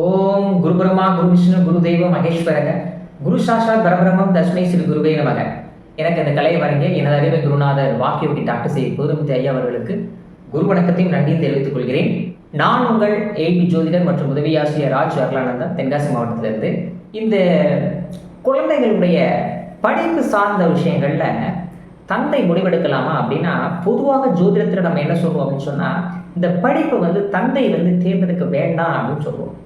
ஓம் குரு பிரம்மா குரு விஷ்ணு குரு தெய்வ மகேஸ்வரக குரு சாஷா பரபிரமம் தஸ்மை ஸ்ரீ குருவே நமக. எனக்கு அந்த கலையை வழங்கிய எனது அறிவை குருநாதர் வாக்கியவட்டி டாக்டர் செய்ய கோதுமதி ஐயா அவர்களுக்கு குரு வணக்கத்தையும் நன்றியும் தெரிவித்துக் கொள்கிறேன். நான் உங்கள் ஏபி ஜோதிடர் மற்றும் உதவி ஆசிரியர் ராஜ் அருளானந்தன் தென்காசி மாவட்டத்திலிருந்து. இந்த குழந்தைகளுடைய படிப்பு சார்ந்த விஷயங்களில் தந்தை முடிவெடுக்கலாமா அப்படின்னா பொதுவாக ஜோதிடத்தில் நம்ம என்ன சொல்லுவோம் அப்படின்னு சொன்னால் இந்த படிப்பு வந்து தந்தை வந்து தேர்ந்தெடுக்க வேண்டாம் அப்படின்னு சொல்லுவோம்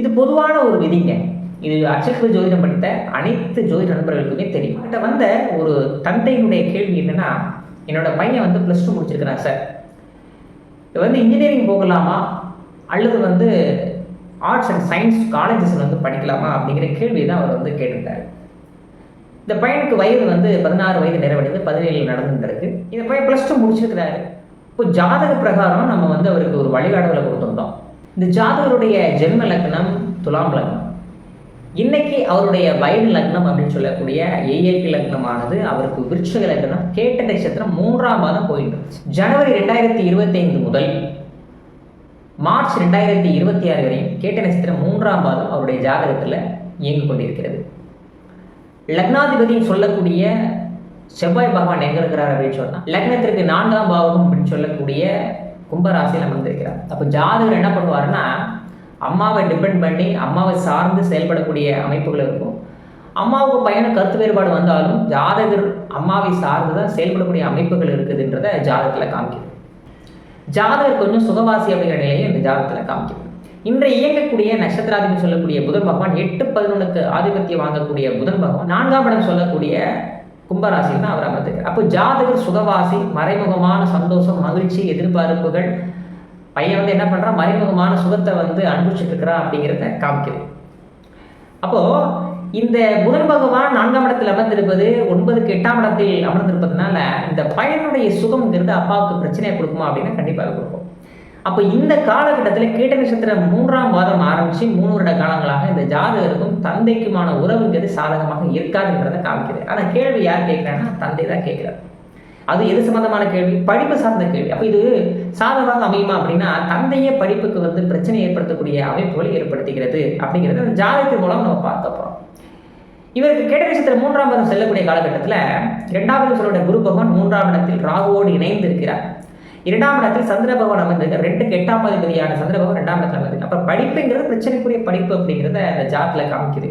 இது பொதுவான ஒரு விதிங்க. இது அச்சத்துவ ஜோதிடம் படித்த அனைத்து ஜோதிட நண்பர்களுக்குமே தெரியும். கிட்ட வந்த ஒரு தந்தையினுடைய கேள்வி என்னன்னா என்னோட பையன் வந்து ப்ளஸ் டூ முடிச்சிருக்கிறான் சார் இது வந்து இன்ஜினியரிங் போகலாமா? அல்லது வந்து ஆர்ட்ஸ் அண்ட் சயின்ஸ் காலேஜஸ் வந்து படிக்கலாமா? அப்படிங்கிற கேள்வி தான் அவர் வந்து கேட்டிருந்தார். இந்த பையனுக்கு வயது வந்து பதினாறு வயது நிறைவடைந்து பதினேழு நடந்துருக்கு இந்த பையன் ப்ளஸ் டூ முடிச்சிருக்கிறாரு. இப்போ ஜாதக பிரகாரம் நம்ம வந்து அவருக்கு ஒரு வழிகாட்டுதலை கொடுத்துருந்தோம். இந்த ஜாதகருடைய ஜென்ம லக்னம் துலாம் லக்னம். இன்னைக்கு அவருடைய வயது லக்னம் அப்படின்னு சொல்லக்கூடிய ஏஎல்பி லக்னமானது அவருக்கு விருட்சக லக்னம் கேட்ட நட்சத்திரம் மூன்றாம் மாதம் போயிட்டு ஜனவரி ரெண்டாயிரத்தி இருபத்தைந்து முதல் மார்ச் ரெண்டாயிரத்தி இருபத்தி ஆறு வரையும் கேட்ட நட்சத்திரம் மூன்றாம் மாதம் அவருடைய ஜாதகத்தில் இயங்கிக் கொண்டிருக்கிறது. லக்னாதிபதியும் சொல்லக்கூடிய செவ்வாய் பகவான் எங்க இருக்கிறார் அப்படின்னு சொன்னால் லக்னத்திற்கு நான்காம் பாவகம் அப்படின்னு சொல்லக்கூடிய கும்பராசியில் அமர்ந்திருக்கிறார். அப்போ ஜாதகர் என்ன பண்ணுவாருன்னா அம்மாவை டிபெண்ட் பண்ணி அம்மாவை சார்ந்து செயல்படக்கூடிய அமைப்புகள் இருக்கும். அம்மாவுக்கு பையனை கருத்து வேறுபாடு வந்தாலும் ஜாதகர் அம்மாவை சார்ந்து தான் செயல்படக்கூடிய அமைப்புகள் இருக்குதுன்றத ஜாதகத்தில் காமிக்குது. ஜாதகர் கொஞ்சம் சுகவாசி அப்படிங்கிற நிலையை இந்த ஜாதகத்தில் காமிக்குது. இன்றை இயங்கக்கூடிய நட்சத்திராதிபதி சொல்லக்கூடிய புதன் பகவான் எட்டு பதினொன்றுக்கு ஆதிபத்தியம் வாங்கக்கூடிய புதன் பகவான் நான்காம் இடம் சொல்லக்கூடிய கும்பராசியில் தான் அவர் அமர்ந்திருக்கு அப்போ ஜாதகர் சுகவாசி மறைமுகமான சந்தோஷம் மகிழ்ச்சி எதிர்பார்ப்புகள். பையன் வந்து என்ன பண்ணுறான் மறைமுகமான சுகத்தை வந்து அனுபவிச்சுட்டு இருக்கிறான் அப்படிங்கிறத காமிக்குது. அப்போது இந்த புதன் பகவான் நான்காம் இடத்தில் அமர்ந்திருப்பது ஒன்பதுக்கு எட்டாம் இடத்தில் அமர்ந்திருப்பதுனால இந்த பையனுடைய சுகம்ங்கிறது அப்பாவுக்கு பிரச்சனையை கொடுக்குமா அப்படின்னா கண்டிப்பாக கொடுக்கும். அப்போ இந்த காலகட்டத்தில் கீட்ட நட்சத்திரம் மூன்றாம் மாதம் ஆரம்பித்து மூணு வருட காலங்களாக இந்த ஜாதகருக்கும் தந்தைக்குமான உறவுங்கிறது சாதகமாக இருக்காதுன்றதை காமிக்கிறது ஆனால் கேள்வி யார் கேட்குறாங்கன்னா தந்தை தான் கேட்குறாரு. அது எது சம்மந்தமான கேள்வி? படிப்பு சார்ந்த கேள்வி. அப்போ இது சாதகமாக அமையுமா அப்படின்னா தந்தையே படிப்புக்கு வந்து பிரச்சனை ஏற்படுத்தக்கூடிய அமைப்புகளை ஏற்படுத்துகிறது அப்படிங்கிறது அந்த ஜாதகத்தின் மூலம் நம்ம பார்க்க போகிறோம் இவருக்கு கேட்ட நட்சத்திரம் மூன்றாம் பதம் செல்லக்கூடிய காலகட்டத்தில் இரண்டாவது சொல்லுடைய குரு பகவான் மூன்றாம் இடத்தில் ராகுவோடு இணைந்து இருக்கிறார் இரண்டாம் இடத்தில் சந்திர பகவான் அமர்ந்திருக்கார் ரெண்டுக்கு எட்டாம் அதிபதியான சந்திர பகவான் ரெண்டாம் இடத்துல அமர்ந்திருக்கு அப்போ படிப்புங்கிறது பிரச்சனைக்குரிய படிப்பு அப்படிங்கிறத அந்த ஜாத்தில் காமிக்குது.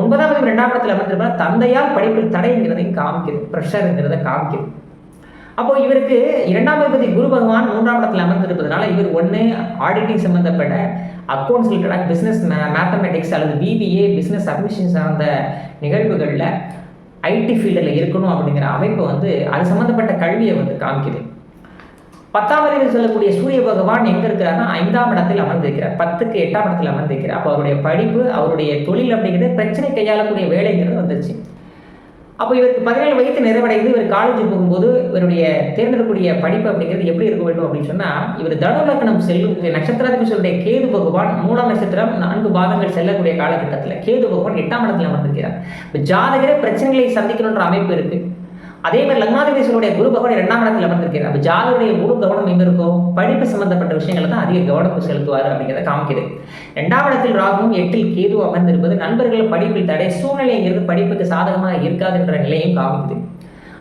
ஒன்பதாம் இடத்துல ரெண்டாம் இடத்துல அமர்ந்திருப்பா தந்தையால் படிப்பில் தடைங்கிறதையும் காமிக்குது. ப்ரெஷருங்கிறத காமிக்குது. அப்போ இவருக்கு இரண்டாம் அதிபதி குரு பகவான் மூன்றாம் இடத்துல அமர்ந்திருப்பதனால இவர் ஒன்று ஆடிட்டிங் சம்பந்தப்பட்ட அக்கௌண்ட்ஸ் ரிலேட்டடாக பிஸ்னஸ் மேத்தமெட்டிக்ஸ் அல்லது பிபிஏ பிஸ்னஸ் அட்மிஷன் சார்ந்த நிகழ்வுகளில் ஐடி ஃபீல்டில் இருக்கணும் அப்படிங்கிற அமைப்பு வந்து அது சம்மந்தப்பட்ட கல்வியை வந்து காமிக்குது. பத்தாம் அறிவில் சொல்லக்கூடிய சூரிய பகவான் எங்க இருக்கிறாருன்னா ஐந்தாம் இடத்தில் அமர்ந்திருக்கிறார். பத்துக்கு எட்டாம் இடத்தில் அமர்ந்திருக்கிறார். அப்போ அவருடைய படிப்பு அவருடைய தொழில் அப்படிங்கிறது பிரச்சனை கையாளக்கூடிய வேலைங்கிறது வந்துச்சு அப்போ இவருக்கு பதினேழு வயது நிறைவடைந்து இவர் காலேஜ் போகும்போது இவருடைய தேர்ந்தெடுக்கக்கூடிய படிப்பு அப்படிங்கிறது எப்படி இருக்க வேண்டும் அப்படின்னு சொன்னால் இவர் தனுலக்கணம் செல்லும் நட்சத்திராதிபதி சொல்லுடைய கேது பகவான் மூலம் நட்சத்திரம் நான்கு பாதங்கள் செல்லக்கூடிய காலகட்டத்தில் கேது பகவான் எட்டாம் இடத்துல அமர்ந்திருக்கிறார். இப்போ ஜாதகரே பிரச்சனைகளை சந்திக்கணுன்ற அமைப்பு இருக்கு. அதே மாதிரி லக்னாதிபதிகளுடைய குரு பகவான் இரண்டாம் இடத்தில் அமர்ந்திருக்கிறார். அப்போ ஜாதகருடைய முழு கவனம் எங்க இருக்கும் படிப்பு சம்பந்தப்பட்ட விஷயங்களை தான் அதிக கவனம் செலுத்துவார் அப்படிங்கிறத காமிக்குது. இரண்டாம் இடத்தில் ராகுவும் எட்டில் கேது அமர்ந்திருப்பது நண்பர்கள் படிப்பில் தடை சூழ்நிலைங்கிறது படிப்புக்கு சாதகமாக இருக்காதுன்ற நிலையும் காமிக்குது.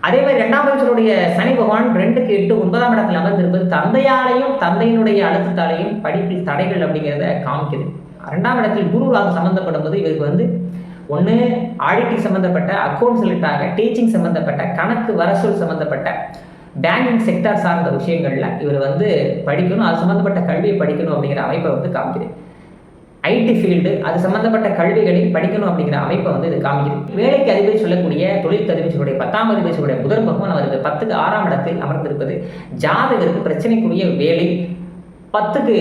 அதே மாதிரி இரண்டாம் இடத்தினுடைய சனி பகவான் ரெண்டுக்கு எட்டு ஒன்பதாம் இடத்தில் அமர்ந்திருப்பது தந்தையாலையும் தந்தையினுடைய அழுத்தத்தாலையும் படிப்பில் தடைகள் அப்படிங்கிறத காமிக்குது. ரெண்டாம் இடத்தில் குரு ராகு சம்பந்தப்படும் போது இவருக்கு வந்து ஒன்று ஆடிட்டிங் சம்மந்தப்பட்ட அக்கௌண்ட் ரிலேட்டாக டீச்சிங் சம்மந்தப்பட்ட கணக்கு வரசூல் சம்மந்தப்பட்ட பேங்கிங் செக்டார் சார்ந்த விஷயங்களில் இவர் வந்து படிக்கணும். அது சம்மந்தப்பட்ட கல்வியை படிக்கணும் அப்படிங்கிற அமைப்பை வந்து காமிக்குது. ஐடி ஃபீல்டு அது சம்மந்தப்பட்ட கல்விகளை படிக்கணும் அப்படிங்கிற அமைப்பை வந்து இது காமிக்குது. வேலைக்கு அதிபதி சொல்லக்கூடிய தொழில் அதிபதி பத்தாம் அதிபதி முதல் புதன் பகவான் அவருக்கு பத்துக்கு ஆறாம் இடத்தில் அமர்ந்திருப்பது. ஜாதகருக்கு பிரச்சனைக்குரிய வேலை பத்துக்கு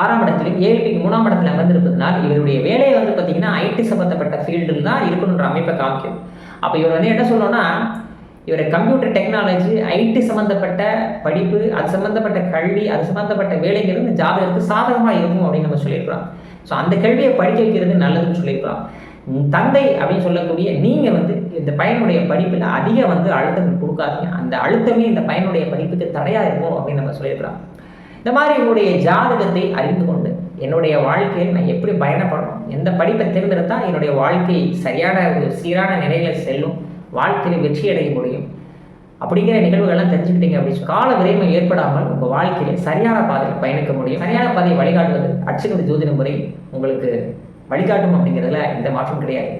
ஆறாம் இடத்துலையும் ஏழுக்கு மூணாம் இடத்துல அமர்ந்திருப்பதனால் இவருடைய வேலையை வந்து பார்த்தீங்கன்னா ஐடி சம்மந்தப்பட்ட ஃபீல்டில் தான் இருக்கணுன்ற அமைப்பை காமிக்கும். அப்போ இவர் வந்து என்ன சொல்லணும்னா இவர் கம்ப்யூட்டர் டெக்னாலஜி ஐடி சம்மந்தப்பட்ட படிப்பு அது சம்மந்தப்பட்ட கல்வி அது சம்மந்தப்பட்ட வேலைங்கிறது இந்த ஜாதகத்துக்கு சாதகமாக இருக்கும் அப்படின்னு நம்ம சொல்லியிருக்கிறோம் ஸோ அந்த கல்வியை படிக்க வைக்கிறது நல்லதுன்னு சொல்லியிருக்கிறோம் தந்தை அப்படின்னு சொல்லக்கூடிய நீங்கள் வந்து இந்த பையனுடைய படிப்பில் அதிக வந்து அழுத்தங்கள் கொடுக்காதீங்க. அந்த அழுத்தமே இந்த பையனுடைய படிப்புக்கு தடையாக இருக்கும் அப்படின்னு நம்ம சொல்லியிருக்கிறோம் இந்த மாதிரி உங்களுடைய ஜாதகத்தை அறிந்து கொண்டு என்னுடைய வாழ்க்கையில் நான் எப்படி பயணப்படணும்? எந்த படிப்பை தேர்ந்தெடுத்தால் என்னுடைய வாழ்க்கை சரியான ஒரு சீரான நிலையில் செல்லும் வாழ்க்கையில் வெற்றி அடைய முடியும்? அப்படிங்கிற நிகழ்வுகள்லாம் தெரிஞ்சுக்கிட்டீங்க அப்படின்னு கால விரைமை ஏற்படாமல் உங்கள் வாழ்க்கையில் சரியான பாதையில் பயணிக்க முடியும். சரியான பாதையை வழிகாட்டுவது அச்சுக்கடி ஜோதிட முறை உங்களுக்கு வழிகாட்டும் அப்படிங்கிறதுல எந்த மாற்றம் கிடையாது.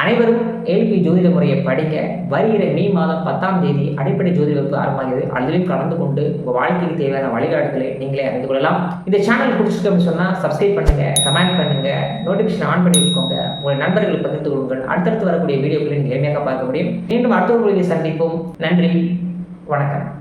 அனைவரும் எல்பி ஜோதிட முறையை படிக்க வருகிற மே மாதம் பத்தாம் தேதி அடிப்படை ஜோதிட வகுப்பு ஆரம்பமாகிறது. அதிலையும் கலந்து கொண்டு உங்கள் வாழ்க்கைக்கு தேவையான வழிகாட்டுதலை நீங்களே அறிந்து கொள்ளலாம். இந்த சேனல் பிடிச்சிருக்கு அப்படின்னு சொன்னால் சப்ஸ்கிரைப் பண்ணுங்க கமெண்ட் பண்ணுங்க நோட்டிஃபிகேஷன் ஆன் பண்ணி வச்சுக்கோங்க. உங்கள் நண்பர்களுக்கு பகிர்ந்து கொள்ளுங்கள். அடுத்தடுத்து வரக்கூடிய வீடியோக்களை நீங்கள் எளிமையாக பார்க்க முடியும். மீண்டும் அடுத்த ஒரு சந்திப்போம். நன்றி. வணக்கம்.